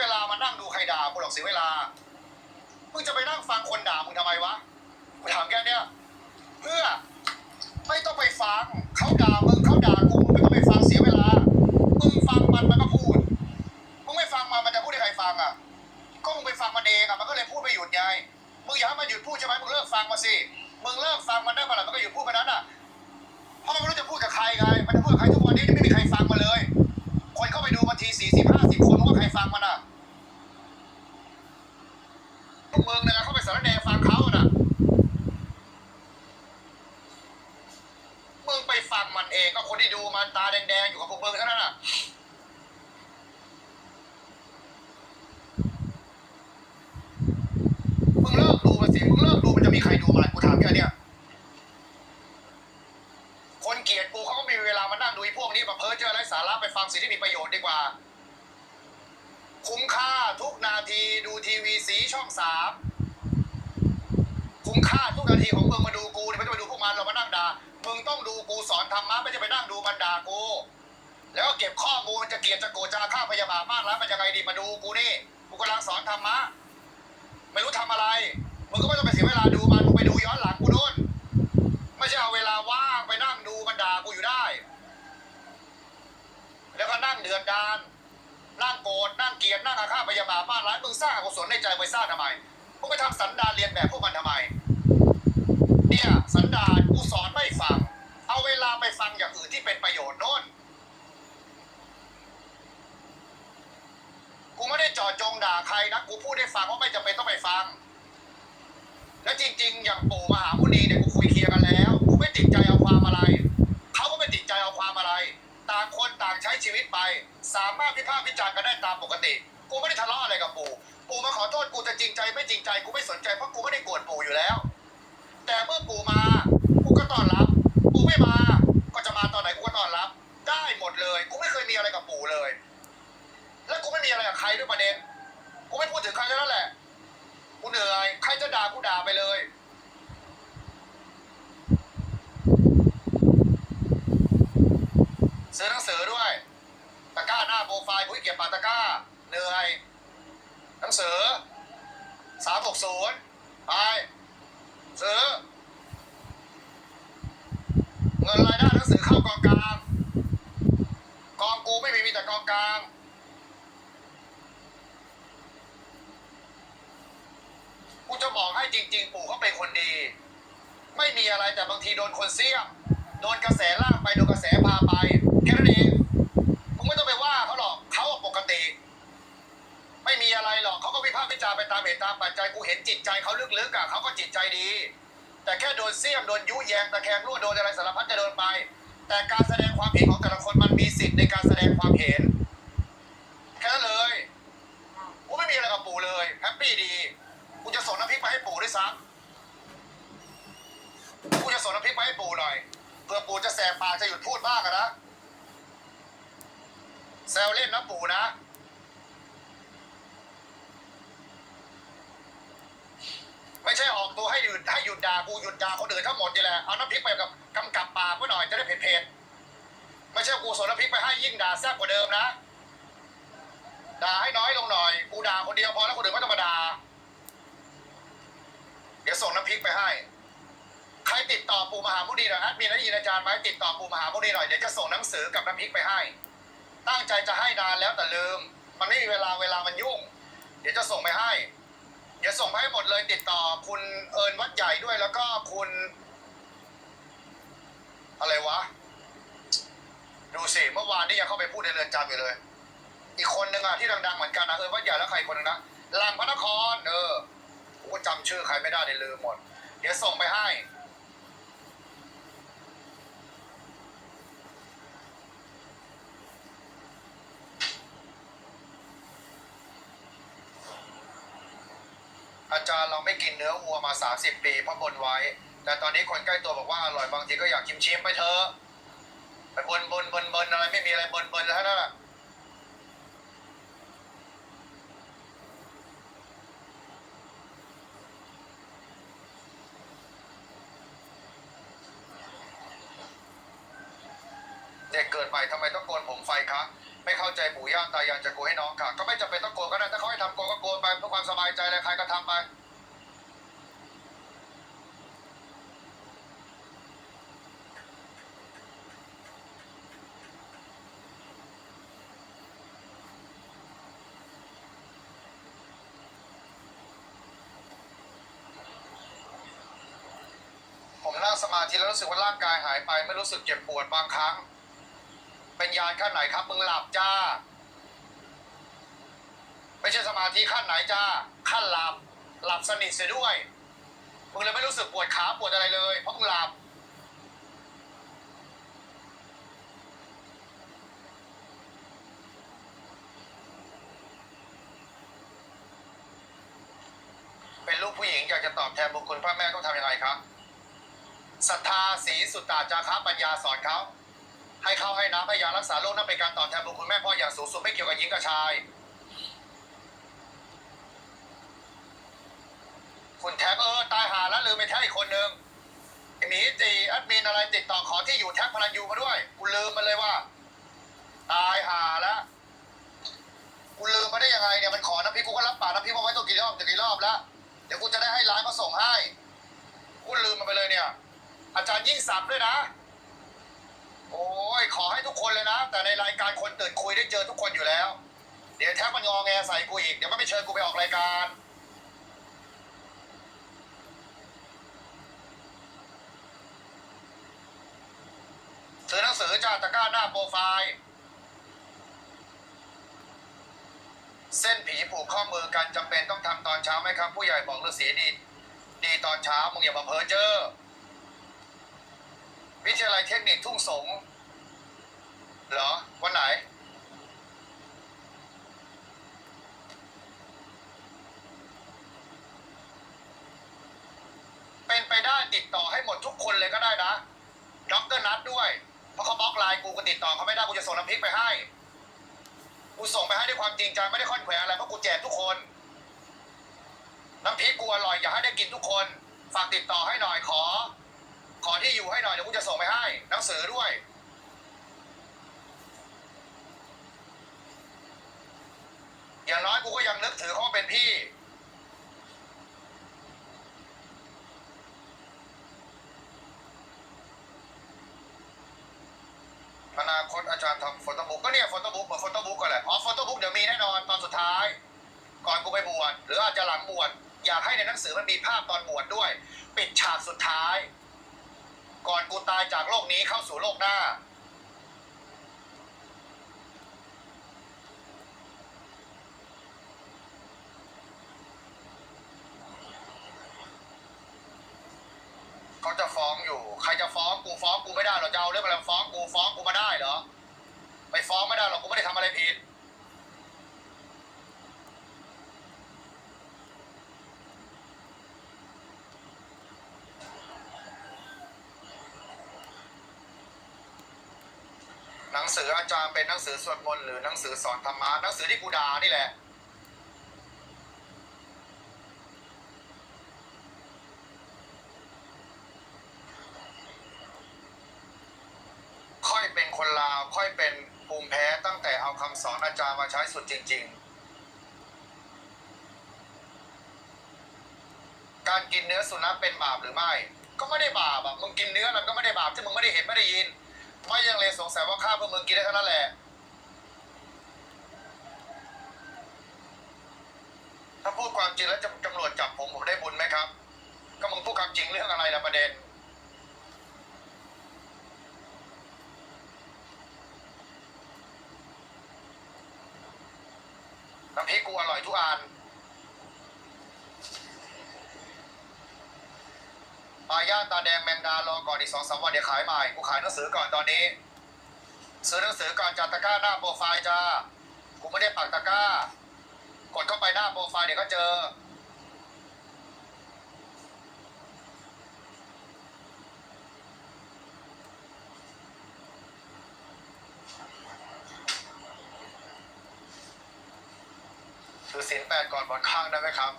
เวลามานั่งดูใครด่ากูหรอกเสียเวลามึงจะไปนั่งฟังคนด่ามึงทำไมวะกูถามแค่เนี้ยเพื่อไม่ต้องไปฟังเขาด่ามึงเขาด่ากูมึงไม่ต้องไปฟังเสียเวลามึงฟังมันมันก็พูดมึงไม่ฟังมันมันจะพูดให้ใครฟังอะก็มึงไปฟังมันเองอะมันก็เลยพูดไม่หยุดไงมึงอยากให้มันหยุดพูดใช่ไหมมึงเลิกฟังมาสิมึงเลิกฟังมันได้เมื่อไหร่มันก็หยุดพูดไปนั้นอะเพราะมันไม่รู้จะพูดกับใครไงมันจะพูดกับใครทุกวันนี้ไม่มีใครฟังมันเลย คนเข้าไปดูบางทีสี่สิบห้าสิบคนรู้ว่าใครฟังมันอะ พวกมึงเนี่ยเข้าไปสารแหนฟังเขาอะน่ะมึงไปฟังมันเองก็คนที่ดูมันตาแดงๆอยู่กับพวกเมึงเท่านั้นน่ะมึงเลิกดูมันสิมึงเลิกดูมันจะมีใครดูมันกูถามแค่เนี้ยคนเกลียดกูเขาก็มีเวลามานั่งดูไอ้พวกนี้แบบเพ้อเจ้อไร้สาระไปฟังสิ่งที่มีประโยชน์ดีกว่า คุ้มค่าทุกนาทีดูทีวีสีช่องสามคุ้มค่าทุกนาทีของมึงมาดูกูนี่ยไม่ต้องไปดูพวกมันเรามานั่งด่ามึงต้องดูกูสอนธรรมะไม่ใช่ไปนั่งดูมันด่ากู แล้วก็เก็บข้อมูลจะเกลียดจะโกรธจะอาฆาพยาบาทมากแล้วมันจะไงดีมาดูกูนี่กูกำลังสอนธรรมะไม่รู้ทำอะไรมึงก็ไม่ต้องไปเสียเวลาดูมันมึงไปดูย้อนหลังกูนู่นไม่ใช่เอาเวลาว่างไปนั่งดูมันด่ากูอยู่ได้ แล้วก็นั่งเดือดดาน นั่งโกรธนั่งเกลียดนั่งอาฆาตพยาบาทมาร้ายมึงสร้างอกุศลในใจไปสร้างทำไมมึงไปทำสันดานเรียนแบบพวกมันทำไม เนี่ยสันดานกูสอนไม่ฟัง เอาเวลาไปฟังอย่างอื่นที่เป็นประโยชน์โน่นกูไม่ได้จอดจงด่าใครนะกูพูดให้ฟังว่าไม่จำเป็นต้องไปฟัง และจริง ๆ อย่างปู่มหามุนีเนี่ยกูคุยเคลียร์กันแล้วกูไม่ติดใจเอาความอะไร ต่างคนต่างใช้ชีวิตไป สามารถวิพากษ์วิจารณ์กันได้ตามปกติ กูไม่ได้ทะเลาะอะไรกับปู่ปู่มาขอโทษกูจะจริงใจไม่จริงใจกูไม่สนใจเพราะกูไม่ได้โกรธปู่อยู่แล้ว แต่เมื่อปู่มากูก็ต้อนรับปู่ไม่มาก็จะมาตอนไหนกูก็ต้อนรับ ได้หมดเลยกูไม่เคยมีอะไรกับปู่เลย และกูไม่มีอะไรกับใครด้วยประเด็นกูไม่พูดถึงใครแล้วแหละกูเหนื่อยใครจะด่ากูด่าไปเลย ซื้อหนังสือด้วยตะกร้าหน้าโปรไฟล์ผู้เก็บปาตะกร้าเหนื่อยหนังสือสามหกศูนย์ไปซื้อ เงินรายได้หนังสือเข้ากองกลางกองกูไม่มีมีแต่กองกลางกูจะบอกให้จริง ๆ ปู่เขาเป็นคนดี ไม่มีอะไรแต่บางทีโดนคนเสี่ยมโดนกระแสลากไปโดนกระแสพาไป แค่นั้นเองมึงไม่ต้องไปว่าเขาหรอกเขาปกติ ไม่มีอะไรหรอกเขาก็วิพากษ์วิจารณ์ไปตามเหตุตามปัจจัยกูเห็นจิตใจเขาลึกๆอะเขาก็จิตใจดี แต่แค่โดนเสี่ยมโดนยุแยงตะแคงรั่วโดนอะไรสารพัดจะโดนไป แต่การแสดงความเห็นของแต่ละคนมันมีสิทธิ์ในการแสดงความเห็นแค่นั้นเลยกูไม่มีอะไรกับปู่เลยแฮปปี้ดีกูจะส่งน้ำพริกไปให้ปู่ด้วยซ้ำกูจะส่งน้ำพริกไปให้ปู่หน่อยเพื่อปู่จะแสบปากจะหยุดพูดบ้างนะ แซวเล่นนะปู่นะไม่ใช่ออกตัวให้หยุดให้หยุดด่ากูหยุดด่าคนอื่นทั้งหมดนี่แหละเอาน้ำพริกไปกับกำกับปากไว้หน่อยจะได้เผ็ดๆไม่ใช่กูส่งน้ำพริกไปให้ยิ่งด่าแซ่บกว่าเดิมนะด่าให้น้อยลงหน่อยกูด่าคนเดียวพอแล้วคนอื่นไม่ต้องมาด่าเดี๋ยวส่งน้ำพริกไปให้ ใครติดต่อปู่มหามุนีหน่อยแอดมินและยินอาจารย์ไหมติดต่อปู่มหามุนีหน่อยเดี๋ยวจะส่งหนังสือกับน้ำพริกไปให้ ตั้งใจจะให้นานแล้วแต่ลืม มันไม่มีเวลาเวลามันยุ่ง เดี๋ยวจะส่งไปให้ เดี๋ยวส่งไปให้หมดเลยติดต่อคุณเอิญวัดใหญ่ด้วยแล้วก็คุณ อะไรวะ ดูสิเมื่อวานนี้ยังเข้าไปพูดในเรือนจำอยู่เลย อีกคนนึงอะที่ดังๆเหมือนกันนะเอิญวัดใหญ่แล้วใครคนนึงนะลังพระนครเออกูก็จำชื่อใครไม่ได้เลยลืมหมด เดี๋ยวส่งไปให้ อาจารย์เราไม่กินเนื้อวัวมา 30 ปีเพราะบนไว้ แต่ตอนนี้คนใกล้ตัวบอกว่าอร่อยบางทีก็อยากชิมชิมไปเถอะไปบนบนบนบนอะไรไม่มีอะไรบนบนแล้วนั่นแหละเด็กเกิดใหม่ทำไมต้องโกนผมไฟคะ ไม่เข้าใจปู่ย่าตายายจะโกให้น้องค่ะ ก็ไม่จำเป็นต้องโกนก็ได้ถ้าเขาให้ทำโกนก็โกนไปเพื่อความสบายใจเลยใครก็ทำไปผมนั่งสมาธิแล้วรู้สึกว่าร่างกายหายไป ไม่รู้สึกเจ็บปวดบางครั้ง เป็นยานขั้นไหนครับมึงหลับจ้า ไม่ใช่สมาธิขั้นไหนจ้า ขั้นหลับ หลับสนิทเสียด้วยมึงเลยไม่รู้สึกปวดขาปวดอะไรเลย เพราะมึงหลับเป็นลูกผู้หญิงอยากจะตอบแทนบุญคุณพระแม่ต้องทำยังไงครับศรัทธาศีสุตตาจาคะปัญญาสอนเขา ให้เขาวให้น้ำให้ยารักษาโรคนั่นเป็นการตอบแทนบุญคุณแม่พ่ออย่างสูงสุดไม่เกี่ยวกับหญิงกับชาย คุณแท็กเออตายหาแล้วลืมไปแท็กอีกคนนึงไอ้หมีจีแอดมินอะไรติดต่อขอที่อยู่แท็กพลันยูมาด้วยกูลืมมาเลยว่า ตายหาแล้วกูลืมมาได้ยังไงเนี่ยมันขอน้ำพริกกูก็รับปากน้ำพริกมาไว้ตัวกี่รอบตัวกี่รอบแล้วเดี๋ยวกูจะได้ให้ร้านเขาส่งให้กูลืมมันไปเลยเนี่ย อาจารย์ยิ่งศักดิ์ด้วยนะ โอ้ยขอให้ทุกคนเลยนะ แต่ในรายการคนตื่นคุยได้เจอทุกคนอยู่แล้ว เดี๋ยวแท็กมันงอแงใส่กูอีก เดี๋ยวมันไม่เชิญกูไปออกรายการ ซื้อหนังสือจากตะกร้าหน้าโปรไฟล์ เส้นผีผูกข้อมือกันจำเป็นต้องทำตอนเช้าไหมครับ ผู้ใหญ่บอกฤาษีดี ดีตอนเช้ามึงอย่ามาเพ้อเจ้อ วิทยาลัยเทคนิคทุ่งสงเหรอ วันไหน เป็นไปได้ติดต่อให้หมดทุกคนเลยก็ได้นะด็อกเตอร์นัดด้วย เพราะเขาบล็อกไลน์กูก็ติดต่อเขาไม่ได้กูจะส่งน้ำพริกไปให้ กูส่งไปให้ด้วยความจริงใจไม่ได้ค่อนแขวอะไรเพราะกูแจกทุกคน น้ำพริกกูอร่อยอยากให้ได้กินทุกคน ฝากติดต่อให้หน่อยขอ ขอที่อยู่ให้หน่อยเดี๋ยวกูจะส่งไปให้หนังสือด้วย อย่างน้อยกูก็ยังนึกถือเขาว่าเป็นพี่ อนาคตอาจารย์ทำโฟโต้บุ๊กก็เนี่ยโฟโต้บุ๊กเหมือนโฟโต้บุ๊กก็แหละอ๋อโฟโต้บุ๊กเดี๋ยวมีแน่นอนตอนสุดท้าย ก่อนกูไปบวชหรืออาจจะหลังบวชอยากให้ในหนังสือมันมีภาพตอนบวชด้วย ปิดฉากสุดท้าย ก่อนกูตายจากโลกนี้เข้าสู่โลกหน้า เขาจะฟ้องอยู่ ใครจะฟ้องกูฟ้องกูไม่ได้หรอจะเอาเรื่องอะไรมาฟ้องกูฟ้องกูมาได้เหรอ ไปฟ้องไม่ได้หรอกกูไม่ได้ทำอะไรผิด หนั งสืออาจารย์เป็นหนังสือสวดมนต์หรือหนังสือสอนธรรมะหนังสือที่กูดานี่แหละค่อยเป็นคนลาวค่อยเป็นภูมิแพ้ตั้งแต่เอาคำสอนอาจารย์มาใช้สุดจริง ๆการกินเนื้อสุนัขเป็นบาปหรือไม่ ก็ไม่ได้บาปอะมึงกินเนื้อมันก็ไม่ได้บาปที่มึงไม่ได้เห็นไม่ได้ยิน ไม่ยังเลยสงสัยว่าข้าเพื่อมึงกินได้เท่านั้นแหละถ้าพูดความจริงแล้วจะตำรวจจับผมผมได้บุญไหมครับ ก็มึงพูดความจริงเรื่องอะไรละประเด็น น้ำพริกกูอร่อยทุกอันปลาย่าง ตาแดงแมงดารอก่อนอีกสองสามวันเดี๋ยวขายใหม่กูขายหนังสือก่อนตอนนี้ ซื้อหนังสือก่อนจากตะกร้าหน้าโปรไฟล์จ้ากูไม่ได้ปักตะกร้า กดเข้าไปหน้าโปรไฟล์เดี๋ยวก็เจอถือศีลแปดก่อนบนข้างได้ไหมครับ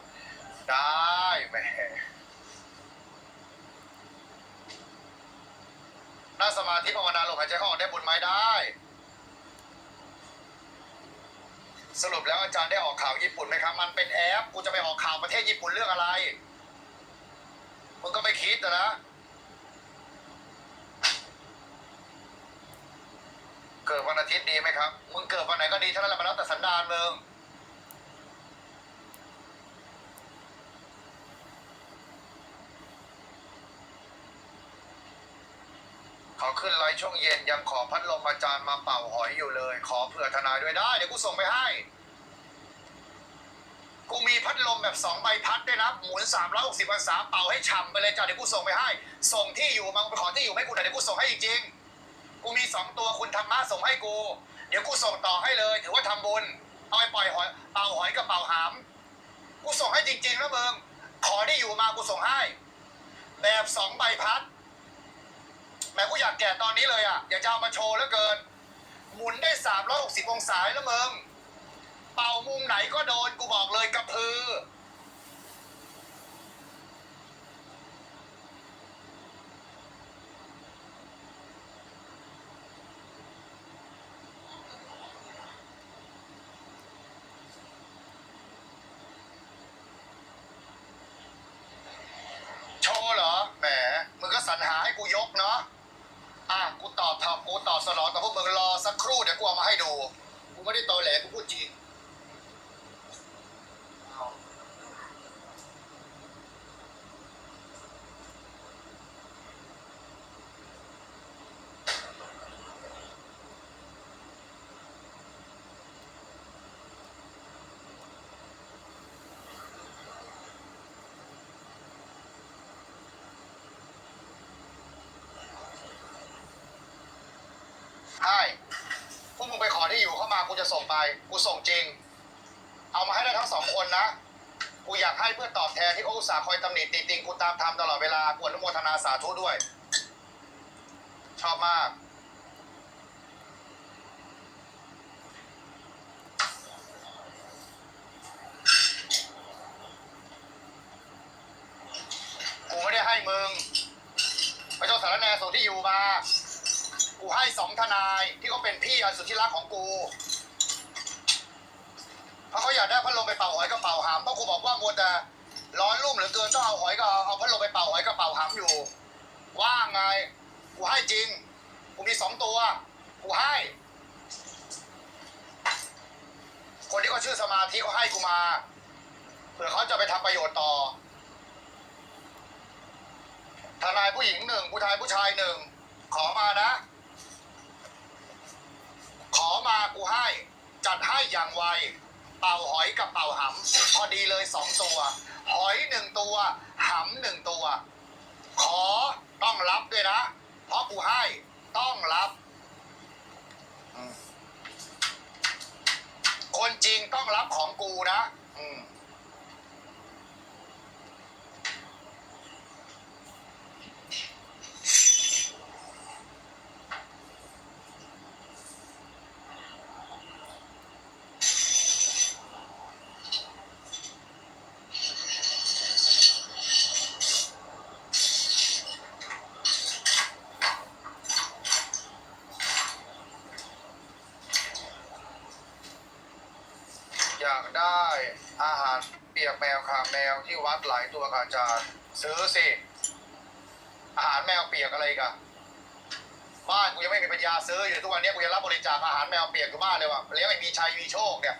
ได้แหม นั่งสมาธิภาวนาลมหายใจเข้าออกได้บุญไหมได้ สรุปแล้วอาจารย์ได้ออกข่าวญี่ปุ่นไหมครับ มันเป็นแอปกูจะไปออกข่าวประเทศญี่ปุ่นเรื่องอะไรมึงก็ไม่คิดนะเกิดวันอาทิตย์ดีไหมครับ มึงเกิดวันไหนก็ดีเท่านั้นแหละมันแล้วแต่สันดานมึง ขอขึ้นไลฟ์ช่วงเย็นยังขอพัดลมอาจารย์มาเป่าหอยอยู่เลย ขอเผื่อทนายด้วยได้ เดี๋ยวกูส่งไปให้ กูมีพัดลมแบบสองใบพัดด้วยนะหมุนสามร้อยหกสิบองศาเป่าให้ฉ่ำไปเลยจ้ะเดี๋ยวกูส่งไปให้ ส่งที่อยู่มาไปขอที่อยู่ให้กูหน่เดี๋ยวกูส่งให้จริงๆกูมีสองตัวคุณธรรมะส่งให้กู เดี๋ยวกูส่งต่อให้เลย ถือว่าทำบุญเอาไปปล่อยหอยเป่าหอยกับเป่าหามกูส่งให้จริงๆแล้วมึงขอที่อยู่มากูส่งให้ แบบสองใบพัด แหม่กูอยากแก่ตอนนี้เลยอะ อยากจะเอามาโชว์แล้วเกิน หมุนได้ 360 องศาแล้วมึง เป่ามุมไหนก็โดนกูบอกเลยกระพือ โชว์เหรอ แหม มึงก็สรรหาให้กูยก เนาะอะกูตอบถามกูตอบสนองแต่พวกมึงรอสักครู่เดี๋ยวกูเอามาให้ดู กูไม่ได้ตอแหลกูพูดจริง ใช่พวกมึง ไปขอที่อยู่เข้ามากูจะส่งไป กูส่งจริง เอามาให้ได้ทั้งสองคนนะ กูอยากให้เพื่อตอบแทนที่เขาอุตส่าห์คอยตำหนิติติงกูตามทำตลอดเวลากูอนุโมทนาสาธุด้วย ชอบมากไม่ได้ให้มึงไปเจ้าสารแหนส่งที่อยู่มา กู ให้สองทนายที่เขาเป็นพี่อันสุดที่รักของกูเพราะเขาอยากได้พัดลมไปเป่าหอยกระเป๋าหามเพราะกูบอกว่ามัวแต่ร้อนรุ่มเหลือเกินต้องเอาหอยก็เอาพัดลมไปเป่าหอยกระเป๋าหามอยู่ ว่าไงกูให้จริงกูมีสองตัวกูให้ คนที่เขาชื่อสมาธิเขาให้กูมาเผื่อเขาจะไปทำประโยชน์ต่อทนายผู้หญิงหนึ่งผู้ชายผู้ชายหนึ่งขอมานะ มากูให้ จัดให้อย่างไว เป่าหอยกับเป่าหำพอดีเลยสองตัว หอยหนึ่งตัวหำหนึ่งตัว ขอต้องรับด้วยนะ เพราะกูให้ต้องรับ คนจริงต้องรับของกูนะ อืมากได้อาหารเปียกแมวค่ะแมวที่วัดหลายตัวค่ะอาจารย์ซื้อสิอาหารแมวเปียกอะไรกันบ้านกูยังไม่มีปัญญาซื้ออยู่ทุกวันนี้กูยังรับบริจาคอาหารแมวเปียกอยู่บ้านเลยว่ะเลี้ยงไอ้มีชัยมีโชคเนี่ย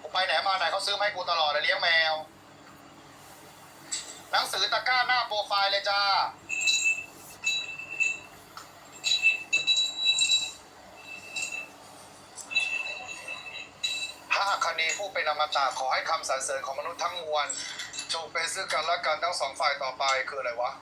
กูไปไหนมาไหนเขาซื้อให้กูตลอดเลยเลี้ยงแมว หนังสือตะกร้าหน้าโปรไฟล์เลยจ้า ณีผู้เป็นอมตะขอให้คำสรรเสริญของมนุษย์ทั้งมวลจงเป็นซึ่งกันและกันทั้งสองฝ่ายต่อไปคืออะไรวะ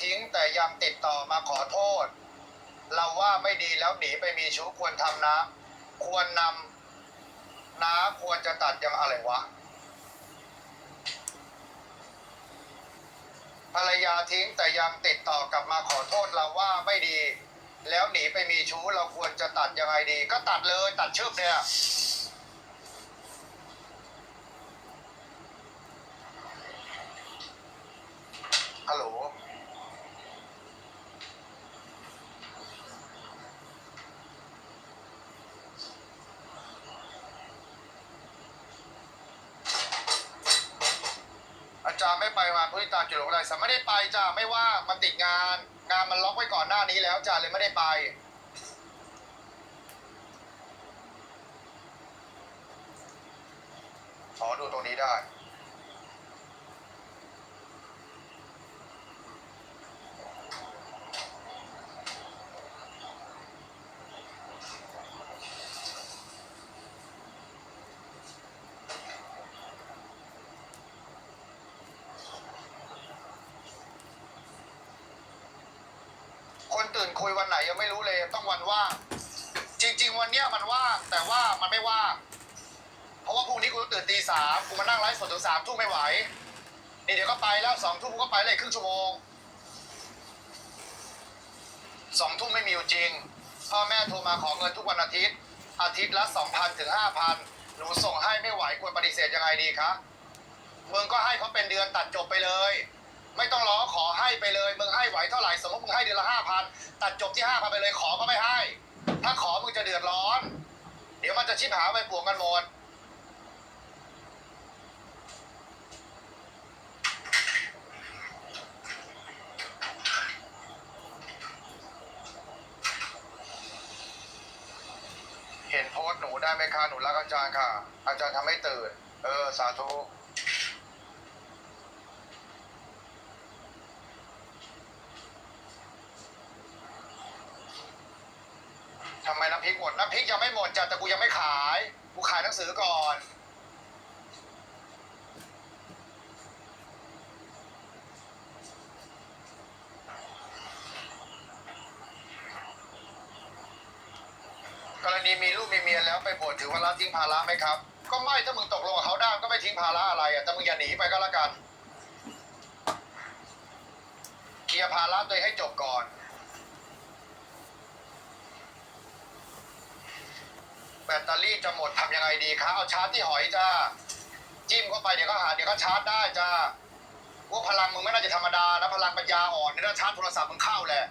ทิ้งแต่ยังติดต่อมาขอโทษ เราว่าไม่ดีแล้วหนีไปมีชู้ควรทำนะ ควรนำนะควรจะตัดยังอะไรวะ ภรรยาทิ้งแต่ยังติดต่อกลับมาขอโทษเราว่าไม่ดี แล้วหนีไปมีชู้เราควรจะตัดยังไงดี ก็ตัดเลยตัดชึบเนี่ย ฮัลโหล อาจารย์ไม่ไปมาพุทธิตาจุลอะไรส ไปจ้าไม่ว่างมันติดงาน งานมันล็อกไว้ก่อนหน้านี้แล้วจ้าเลยไม่ได้ไป ขอดูตรงนี้ได้ ตื่นคุยวันไหนยังไม่รู้เลยต้องวันว่าง จริง ๆ วันเนี้ยมันว่างแต่ว่ามันไม่ว่าง เพราะว่าพรุ่งนี้กูต้องตื่นตีสามกูมานั่งไลฟ์สดถึงสามทุ่มไม่ไหวนี่เดี๋ยวก็ไปแล้วสองทุ่มกูก็ไปเลยครึ่งชั่วโมงสองทุ่มไม่มีอยู่จริง พ่อแม่โทรมาขอเงินทุกวันอาทิตย์ อาทิตย์ละสองพันถึงห้าพันหนูส่งให้ไม่ไหวควรปฏิเสธยังไงดีคะมึงก็ให้เขาเป็นเดือนตัดจบไปเลย ไม่ต้องร้องขอให้ไปเลยมึงให้ไหวเท่าไหร่สมมติมึงให้เดือนละห้าพันตัดจบที่ห้าพันไปเลยขอก็ไม่ให้ ถ้าขอมึงจะเดือดร้อน เดี๋ยวมันจะชิบหาไปปวงกันหมดเห็นโพสต์หนูได้ไหมคะหนูรักอาจารย์ค่ะ อาจารย์ทำให้ตื่น เออ สาธุ ทำไม น้ำพริกหมด น้ำพริกยังไม่หมดจ้ะแต่กูยังไม่ขาย กูขายหนังสือก่อน กรณีมีลูกมีเมียแล้วไปบวชถือว่าละทิ้งภาระไหมครับ ก็ไม่ถ้ามึงตกลงกับเขาได้ก็ไม่ทิ้งภาระอะไรอะแต่มึงอย่าหนีไปก็แล้วกัน เคลียร์ภาระตัวเองให้จบก่อน แบตเตอรี่จะหมดทำยังไงดีคะเอาชาร์จที่หอยจ้าจิ้มเข้าไปเดี๋ยวก็หาเดี๋ยวก็ชาร์จได้จ้าว่าพลังมึงไม่น่าจะธรรมดานะพลังปัญญาอ่อนเนี่ยถ้าชาร์จโทรศัพท์มึงเข้าแหละ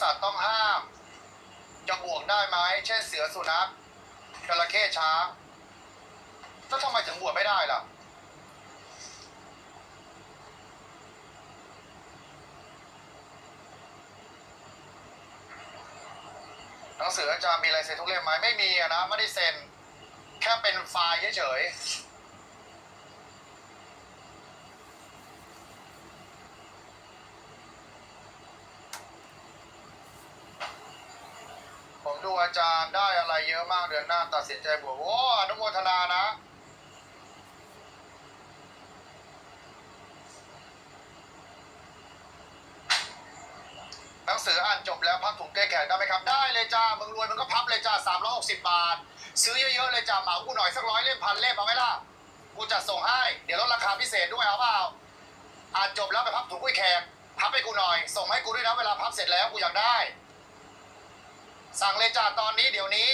สัตว์ต้องห้าม จะบวกได้ไหมเช่นเสือสุนัขจระเข้ช้างแล้วทำไมถึงบวชไม่ได้ล่ะ หนังสืออาจารย์มีลายเซ็นทุกเล่มไหมไม่มีนะ ไม่ได้เซ็น แค่เป็นไฟล์เฉยๆ ดูอาจารย์ได้อะไรเยอะมากเดือนหน้าตัดสินใจบวชโอ้อนุโมทนานะหนังสืออ่านจบแล้วพับถุงแก้แขนได้ไหมครับ ได้เลยจ้ามึงรวยมึงก็พับเลยจ้าสามร้อยหกสิบบาท ซื้อเยอะๆเลยจ้าเหมากูหน่อยสักร้อยเล่มพันเล่มเอาไหมล่ะกูจะส่งให้ เดี๋ยวลดราคาพิเศษด้วยเอาเปล่าอ่านจบแล้วไปพับถุงกุ้ยแขกพับให้กูหน่อย ส่งให้กูด้วยนะเวลาพับเสร็จแล้วกูอยากได้ สั่งเลยจ้าตอนนี้เดี๋ยวนี้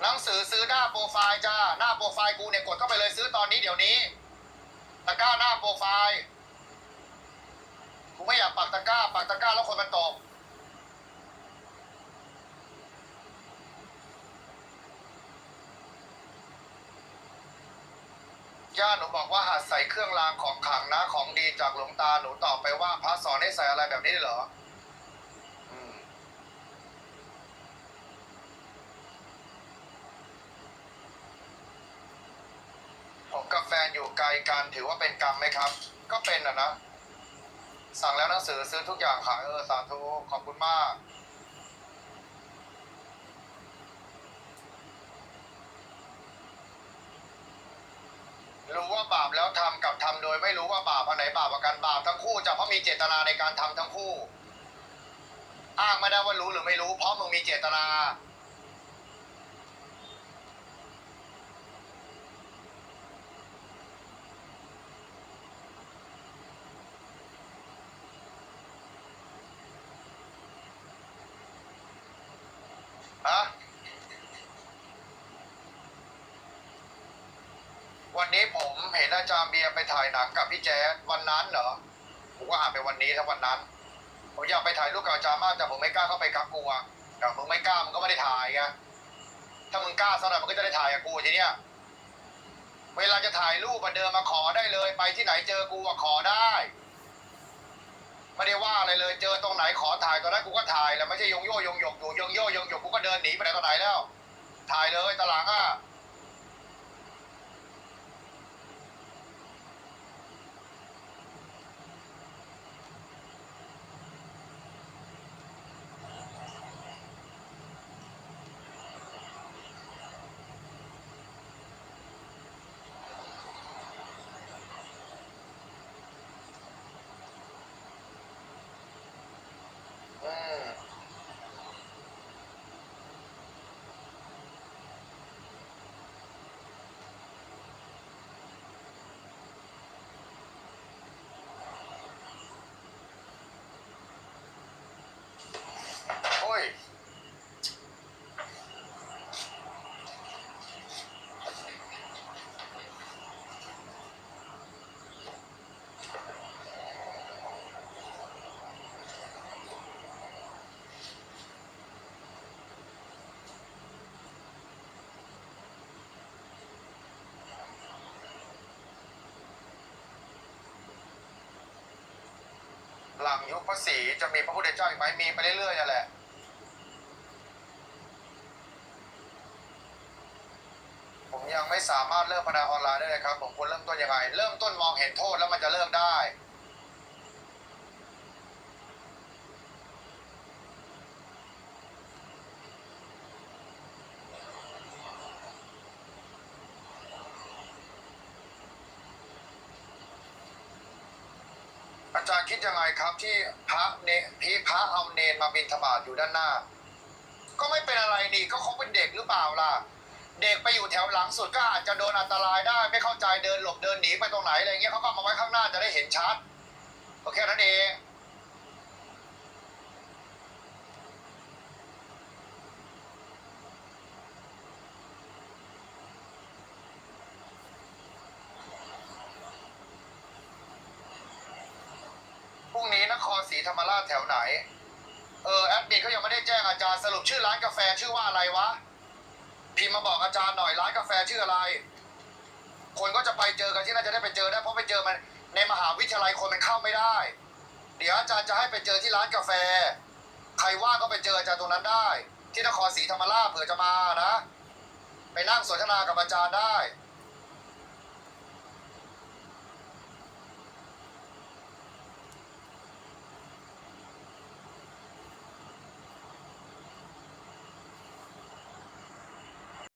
หนังสือซื้อหน้าโปรไฟล์จ้า หน้าโปรไฟล์กูเนี่ยกดเข้าไปเลยซื้อตอนนี้เดี๋ยวนี้ ตะกร้าหน้าโปรไฟล์กูไม่อยากปักตะกร้า ปักตะกร้าแล้วคนมันตกย่าหนูบอกว่าหัดใส่เครื่องรางของขลังนะของดีจากหลวงตาหนูตอบไปว่าพระสอนให้ใส่อะไรแบบนี้เหรอมผมกับแฟนอยู่ ไกลกันถือว่าเป็นกรรมไหมครับ ก็เป็นอะนะ สั่งแล้วหนังสือซื้อทุกอย่างขายเออสาธุขอบคุณมากรู้ว่าบาปแล้วทำกับทำโดยไม่รู้ว่าบาปอันไหนบาปกันบาปทั้งคู่จะเพราะมีเจตนาในการทำทั้งคู่ อ้างไม่ได้ว่ารู้หรือไม่รู้ เพราะมึงมีเจตนา ฮะวันนี้ผมเห็นอาจารย์เบียร์ไปถ่ายหนังกับพี่แจ๊ดวันนั้นเหรอ ผมก็อ่านไปวันนี้ทั้งวันนั้น ผมอยากไปถ่ายรูปกับอาจารย์มากแต่ผมไม่กล้าเข้าไปกับกลัวแต่มึงไม่กล้ามึงก็ไม่ได้ถ่ายไง ถ้ามึงกล้าสักหน่อยมึงก็จะได้ถ่ายกับกูทีเนี้ย เวลาจะถ่ายรูปมาเดินมาขอได้เลย ไปที่ไหนเจอกูอะขอได้ ไม่ได้ว่าอะไรเลย เจอตรงไหนขอถ่ายตอนนั้นกูก็ถ่ายแล้วไม่ใช่ยงโยยงหยกอยู่ยงโยยงหยกกูก็เดินหนีไปไหนตอนไหนแล้ว ถ่ายเลยตลาดอะ หลังยุคพระศรีจะมีพระพุทธเจ้าอีกไหมมีไปเรื่อยๆนั่นแหละ ผมยังไม่สามารถเลิกพนันออนไลน์ได้เลยครับ ผมควรเริ่มต้นยังไง เริ่มต้นมองเห็นโทษแล้วมันจะเลิกได้ อาจารย์คิดยังไงครับที่พระเนพี่พระเอาเนนมาบินธบาตอยู่ด้านหน้า ก็ไม่เป็นอะไรนี่ก็คงเป็นเด็กหรือเปล่าล่ะ เด็กไปอยู่แถวหลังสุดก็อาจจะโดนอันตรายได้ ไม่เข้าใจเดินหลบเดินหนีไปตรงไหนอะไรเงี้ยเขาก็มาไว้ข้างหน้าจะได้เห็นชัดก็แค่นั้นเองพรุ่งนี้นครศรีธรรมราชแถวไหน เออแอดมินเขายังไม่ได้แจ้งอาจารย์สรุปชื่อร้านกาแฟชื่อว่าอะไรวะ พิมพ์มาบอกอาจารย์หน่อยร้านกาแฟชื่ออะไร คนก็จะไปเจอกันที่น่าจะได้ไปเจอได้เพราะไปเจอมันในมหาวิทยาลัยคนมันเข้าไม่ได้ เดี๋ยวอาจารย์จะให้ไปเจอที่ร้านกาแฟ ใครว่าก็ไปเจออาจารย์ตรงนั้นได้ ที่นครศรีธรรมราชเผื่อจะมานะ ไปนั่งสนทนากับอาจารย์ได้